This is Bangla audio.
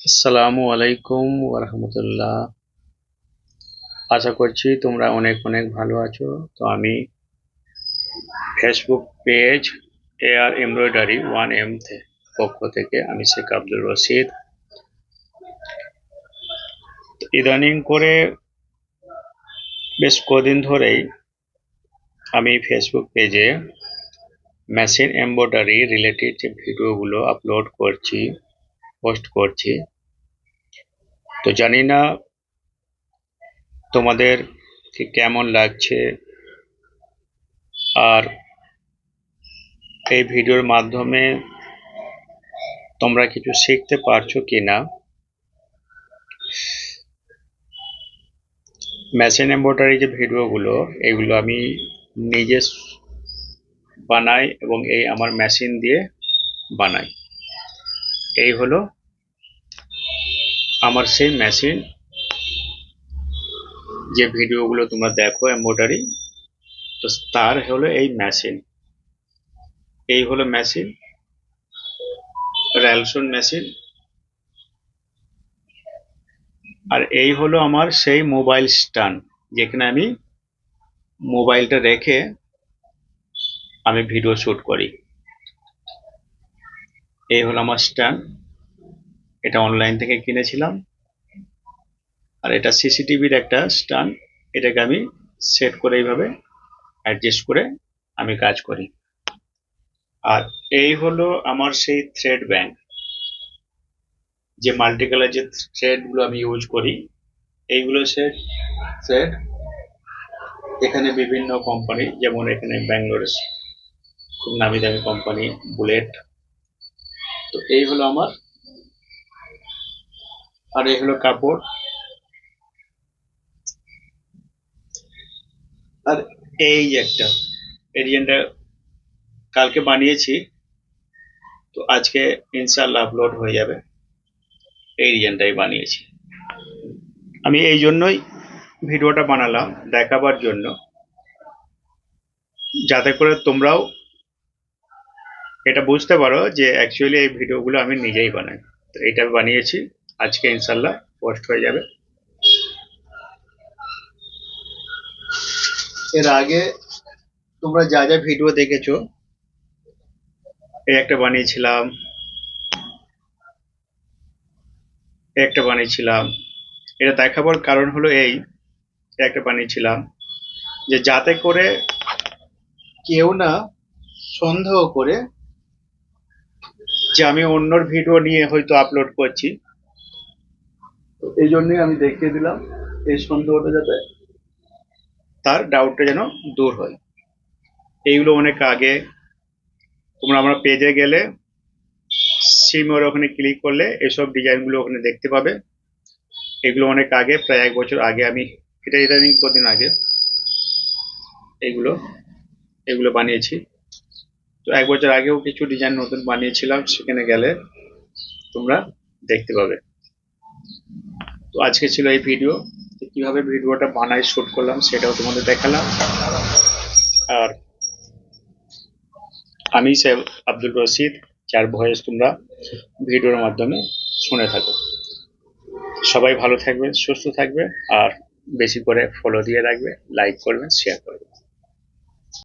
আসসালামু আলাইকুম ওরহমতুল্লাহ আশা করছি তোমরা অনেক অনেক ভালো আছো। তো আমি Facebook page A R embroidery one M পক্ষ থেকে আমি শেখ আব্দুল রশিদ। ইদানিং করে বেশ কদিন ধরেই আমি ফেসবুক পেজে মেশিন এমব্রয়ডারি রিলেটেড যে ভিডিওগুলো আপলোড করছি পোস্ট করছি। তো জানি না তোমাদের কেমন লাগছে। আর এই ভিডিওর মাধ্যমে তোমরা কিছু শিখতে পারছ কি না মেশিন এম্ব্রয়ডারি যে ভিডিওগুলো, এগুলো আমি নিজে বানাই এবং এই আমার মেশিন দিয়ে বানাই। এই হলো আমার সেই মেশিন যে ভিডিওগুলো তোমরা দেখো, এম্ব্রয়ডারি, তো তার হলো এই মেশিন এই হলো মেশিন র্যালসন মেশিন আর এই হলো আমার সেই মোবাইল স্ট্যান্ড যেখানে আমি মোবাইলটা রেখে আমি ভিডিও শ্যুট করি। এই হলো আমার স্ট্যান্ড। এটা অনলাইন থেকে কিনেছিলাম। আর এটা সিসিটিভির একটা স্ট্যান্ড। এটাকে আমি সেট করে এইভাবে অ্যাডজাস্ট করে আমি কাজ করি। আর এই হলো আমার সেই থ্রেড ব্যাংক যে মাল্টিকালার যে থ্রেডগুলো আমি ইউজ করি, এইগুলো সেট থ্রেড এখানে বিভিন্ন কোম্পানি যেমন এখানে ব্যাঙ্গালোর খুব নামি দামি কোম্পানি বুলেট তো এই হলো আমার। আর এই হলো কাপড়। আর এই একটা ডিজাইনটা কালকে বানিয়েছি, তো আজকে ইনশাল্লাহ আপলোড হয়ে যাবে। এই ডিজাইনটাই বানিয়েছি। আমি এই জন্যই ভিডিওটা বানালাম দেখাবার জন্য। যাতে করে তোমরাও এটা বুঝতে পারো যে অ্যাকচুয়ালি এই ভিডিওগুলো আমি নিজেই বানাই। তো এটা বানিয়েছি আজকে ইনশাল্লাহ পোস্ট হয়ে যাবে। এর আগে তোমরা যা যা ভিডিও দেখেছ এই একটা বানিয়েছিলাম এই একটা বানিয়েছিলাম। এটা দেখাবার কারণ হলো এই একটা বানিয়েছিলাম। যে যাতে করে কেউ না সন্দেহ করে যে আমি অন্যর ভিডিও নিয়ে হয়তো আপলোড করছি। এই জন্যই আমি দেখিয়ে দিলাম এই সন্দেহটা যাতে তার ডাউটটা যেন দূর হয়। এইগুলো অনেক আগে। তোমরা আমার পেজে গেলে সিমোর ওখানে ক্লিক করলে এসব ডিজাইনগুলো ওখানে দেখতে পাবে। এগুলো অনেক আগে প্রায় এক বছর আগে আমি এটা ইদানিং কদিন আগে এগুলো এগুলো বানিয়েছি। তো এক বছর আগেও কিছু ডিজাইন নতুন বানিয়েছিলাম, সেখানে গেলে তোমরা দেখতে পাবে। তো আজকে ছিল এই ভিডিও কীভাবে ভিডিওটা বানাই শ্যুট করলাম, সেটাও তোমাদের দেখালাম। আর আমি সে আব্দুল রশিদ, যার ভয়েস তোমরা ভিডিওর মাধ্যমে শুনে থাকো। সবাই ভালো থাকবে, সুস্থ থাকবে, আর বেশি করে ফলো দিয়ে রাখবে লাইক করবেন শেয়ার করবেন